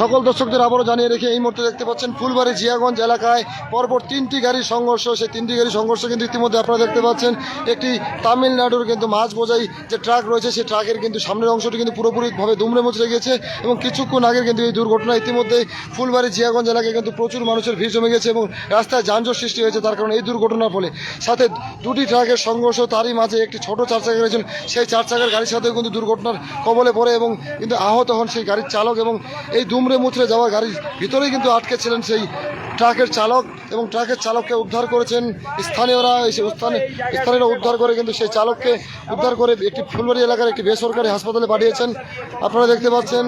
সকল দর্শকদের আবারও জানিয়ে রেখে এই মুহূর্তে দেখতে পাচ্ছেন ফুলবাড়ি জিয়াগঞ্জ এলাকায় পরপর তিনটি গাড়ির সংঘর্ষ। সেই তিনটি গাড়ির সংঘর্ষ কিন্তু ইতিমধ্যে আপনারা দেখতে পাচ্ছেন। একটি তামিলনাড়ুর কিন্তু মাছ বোঝাই যে ট্রাক রয়েছে, সেই ট্রাকের কিন্তু সামনের অংশটি কিন্তু পুরোপুরিভাবে দুমড়ে মুচড়ে গেছে এবং কিছুক্ষণ আগে কিন্তু এই দুর্ঘটনা ইতিমধ্যে ফুলবাড়ি জিয়াগঞ্জ এলাকায় কিন্তু প্রচুর মানুষের ভিড় জমে গেছে এবং রাস্তায় যানজট সৃষ্টি হয়েছে তার কারণে এই দুর্ঘটনার ফলে। সাথে দুটি ট্রাকের সংঘর্ষ, তারই মাঝে একটি ছোট চার চাকা ছিল। সেই চার চাকার গাড়ির সাথেও কিন্তু দুর্ঘটনার কবলে পড়ে এবং কিন্তু আহত হন সেই গাড়ির চালক এবং এই দুমড়ে মুচড়ে যাওয়া গাড়ির ভিতরেই কিন্তু আটকে ছিলেন সেই ট্রাকের চালক এবং ট্রাকের চালককে উদ্ধার করেছেন। স্থানীয়রা স্থানীয়রা উদ্ধার করে কিন্তু সেই চালককে উদ্ধার করে একটি ফুলবাড়ি এলাকার একটি বেসরকারি হাসপাতালে পাঠিয়েছেন। আপনারা দেখতে পাচ্ছেন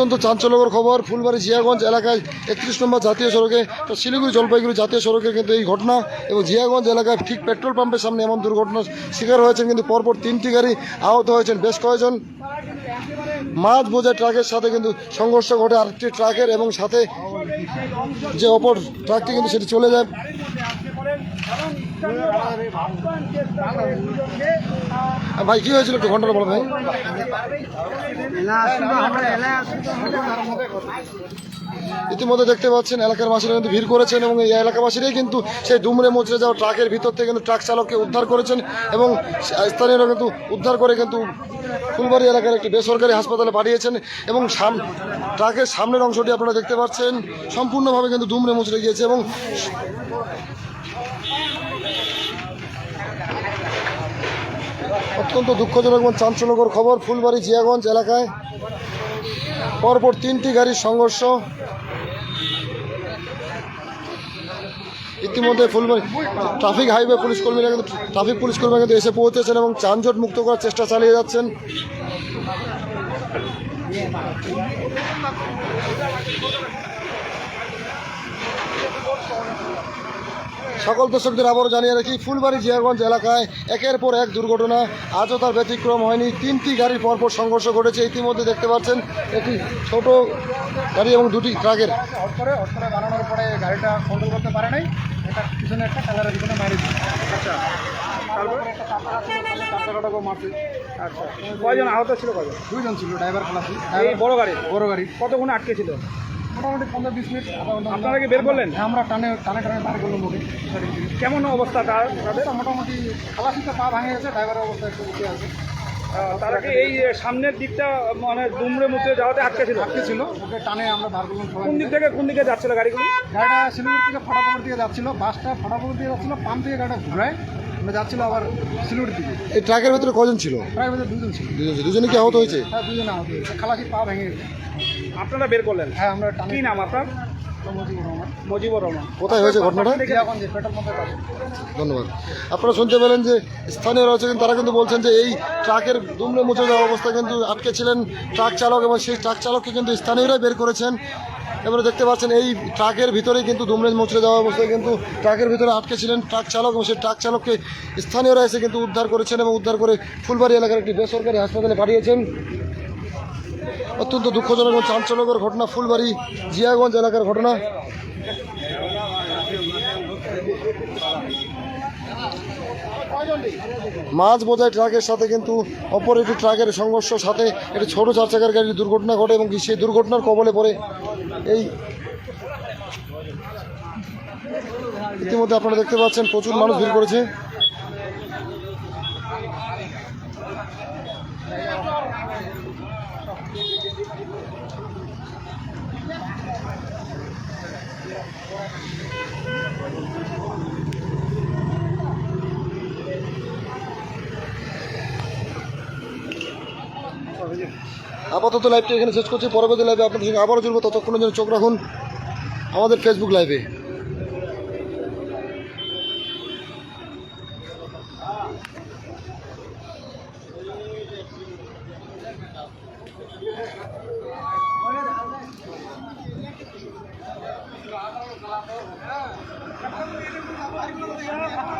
অত্যন্ত চাঞ্চল্যকর খবর। ফুলবাড়ি জিয়াগঞ্জ এলাকায় একত্রিশ নম্বর জাতীয় সড়কে শিলিগুড়ি জলপাইগুড়ি জাতীয় সড়কে কিন্তু এই ঘটনা এবং জিয়াগঞ্জ এলাকায় ঠিক পেট্রোল পাম্পের সামনে এমন দুর্ঘটনার শিকার হয়েছেন কিন্তু পরপর তিনটি গাড়ি আহত হয়েছেন বেশ কয়েকজন। মাছ বোঝাই ট্রাকের সাথে কিন্তু সংঘর্ষ ঘটে আরেকটি ট্রাকের এবং সাথে যে অপর ট্রাকটি কিন্তু সেটি চলে যায়। ভাই কি হয়েছিল একটু ঘন্টাটা বলো ভাই? ইতিমধ্যে দেখতে পাচ্ছেন এলাকার বাসীরা কিন্তু ভিড় করেছেন এবং এই এলাকাবাসীরাই কিন্তু সেই দুমড়ে মুচড়ে যাওয়া ট্রাকের ভিতর থেকে কিন্তু ট্রাক চালককে উদ্ধার করেছেন এবং স্থানীয়রা কিন্তু উদ্ধার করে কিন্তু ফুলবাড়ি এলাকার একটি বেসরকারি হাসপাতালে পাঠিয়েছেন এবং সাম ট্রাকের সামনের অংশটি আপনারা দেখতে পাচ্ছেন সম্পূর্ণভাবে কিন্তু দুমড়ে মুচড়ে গিয়েছে এবং অত্যন্ত দুঃখজনক এবং চাঞ্চল্যকর খবর ফুলবাড়ি জিয়াগঞ্জ এলাকায়। পরপর তিনটি গাড়ির সংঘর্ষ। ইতিমধ্যে ফুলবাড়ি ট্রাফিক হাইওয়ে পুলিশ কর্মীরা কিন্তু ট্রাফিক পুলিশ কর্মীরা কিন্তু এসে পৌঁছেছেন এবং যানজট মুক্ত করার চেষ্টা চালিয়ে যাচ্ছেন। সকল দর্শকদের আবারও জানিয়ে রাখি ফুলবাড়ি জিয়াগঞ্জ এলাকায় একের পর এক দুর্ঘটনা। আজও তার ব্যতিক্রম হয়নি। তিনটি গাড়ির পরপর সংঘর্ষ ঘটেছে। ইতিমধ্যে দেখতে পাচ্ছেন একটি ছোট গাড়ি এবং দুটি ট্রাকের। হট করে হট করে বানানোর পরে গাড়িটা কন্ট্রোল করতে পারে নাই। এটা পিছনে একটা কালারের পিছনে মারি আচ্ছা তারপরে একটা চাপা ছিল তাহলে মারছে। আচ্ছা কয়জন আহত ছিল কয়জন দুইজন ছিল ড্রাইভার খালাসি। বড় গাড়ি? বড় গাড়ি। কতক্ষণ আটকে ছিল? মোটামুটি পনেরো বিশ মিনিট আপনারা কি বের করলেন? হ্যাঁ, আমরা টানে টানে টানে বার করলাম ওকে। কেমন অবস্থা তার তাদের? মোটামুটি খালাসিতে পা ভাঙে গেছে ড্রাইভারের অবস্থা একটু উঠে আছে। তারা কি এই সামনের দিকটা মানে দুমড়ে মুচড়ে যাওয়াতে আটকে ছিল? আটকে ছিল ওকে টানে আমরা বার করলাম কোন দিক থেকে কোন দিকে যাচ্ছিল গাড়িগুলি? গাড়িটা শিলিগুড়ি থেকে ফটাফট দিয়ে যাচ্ছিল বাসটা ফটাফট দিয়ে যাচ্ছিল পাম্প থেকে গাড়িটা ঘুরায় আমরা যাচ্ছিল আবার শিলিগুড়ির দিকে। এই ট্রাকের ভিতরে কজন ছিল? প্রায় বোধহয় দুজন ছিল। দুজন ছিল। দুজনে কি আহত হয়েছে? হ্যাঁ দুজন আহত হয়েছে। খালাসি পা ভেঙে গেছে। আপনারা বের করলেন? হ্যাঁ আমরা কি নাম আপনার? মজিবুর রহমান। কোথায় হয়েছে ঘটনাটা? এখন যে পেট্রোল পাম্পের পাশে ধন্যবাদ। আপনারা শুনতে পেলেন যে স্থানীয়রা হচ্ছে কিন্তু তারা কিন্তু বলছেন যে এই ট্রাকের দুমড়ে মুচড়ে যাওয়া অবস্থা কিন্তু আটকে ছিলেন ট্রাক চালক এবং সেই ট্রাক চালককে কিন্তু স্থানীয়রাই বের করেছেন। এবারে দেখতে পাচ্ছেন এই ট্রাকের ভিতরেই কিন্তু দুমড়ে মুচড়ে যাওয়া অবস্থায় কিন্তু ট্রাকের ভিতরে আটকে ছিলেন ট্রাক চালক এবং সেই ট্রাক চালককে স্থানীয়রা এসে কিন্তু উদ্ধার করেছেন এবং উদ্ধার করে ফুলবাড়ি এলাকার একটি বেসরকারি হাসপাতালে পাঠিয়েছেন। অত্যন্ত দুঃখজনক এবং চাঞ্চল্যকর ঘটনা, ফুলবাড়ি, জিয়াগঞ্জ এলাকার ঘটনা। মাছ বোঝাই ট্রাকের সাথে কিন্তু অপর একটি ট্রাকের সংঘর্ষ, সাথে একটি ছোট চার চাকার গাড়ির দুর্ঘটনা ঘটে এবং সেই দুর্ঘটনার কবলে পড়ে এই ইতিমধ্যে আপনারা দেখতে পাচ্ছেন, প্রচুর মানুষ ভিড় করেছে। আপাতত লাইভটা এখানে শেষ করছি। পরবর্তী লাইভে আপনাদের সঙ্গে আবারও জুড়বো। ততক্ষণের জন্য চোখ রাখুন আমাদের ফেসবুক লাইভে Yeah.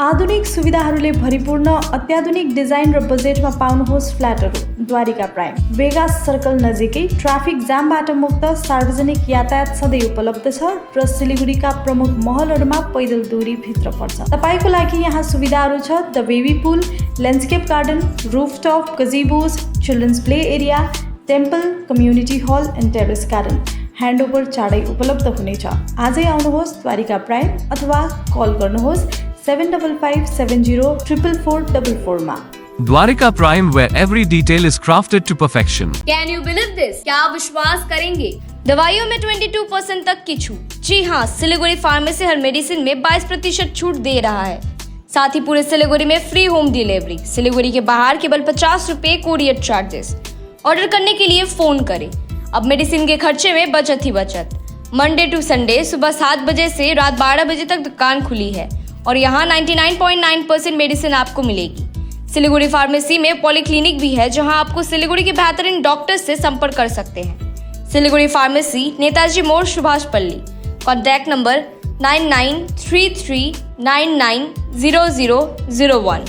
आधुनिक सुविधाहरूले भरिपूर्ण अत्याधुनिक डिजाइन र बजेटमा पाउनुहोस् फ्ल्याटहरू द्वारिका प्राइम। वेगा सर्कल नजिकै ट्राफिक जामबाट मुक्त सार्वजनिक यातायात सधैँ उपलब्ध छ र सिलिगुडीका प्रमुख महलहरूमा पैदल दूरी भित्र पर्छ। तपाईँको लागि यहाँ सुविधाहरू छ the baby pool landscape garden rooftop gazebos children's play area temple community hall and terrace garden. Handover चाँडै उपलब्ध हुनेछ। आजै आउनुहोस् द्वारिका प्राइम अथवा कल गर्नुहोस् फोर डबल फोरमा Dwarika Prime, where every detail is crafted to perfection. Can you believe this क्या आप विश्वास करेंगे? दवाइयों में 22 परसेंट तक की छूट। जी हाँ सिलीगुड़ी फार्मेसी हर मेडिसिन में 22 प्रतिशत छूट दे रहा है। साथ ही पूरे सिलीगुड़ी में फ्री होम डिलीवरी सिलीगुड़ी के बाहर केवल पचास रूपए कोरियर चार्जेस ऑर्डर करने के लिए फ़ोन करें। अब मेडिसिन के खर्चे में बचत ही बचत। मंडे टू संडे सुबह सात बजे से रात बारह बजे तक दुकान खुली है। और यहाँ 99.9 परसेंट मेडिसिन आपको मिलेगी। सिलीगुड़ी फार्मेसी में पॉलीक्लिनिक भी है, जहाँ आपको सिलीगुड़ी के बेहतरीन डॉक्टर से संपर्क कर सकते हैं। Siliguri pharmacy Netaji Mor Subhash Palli. Contact number nine nine three three nine nine zero zero zero one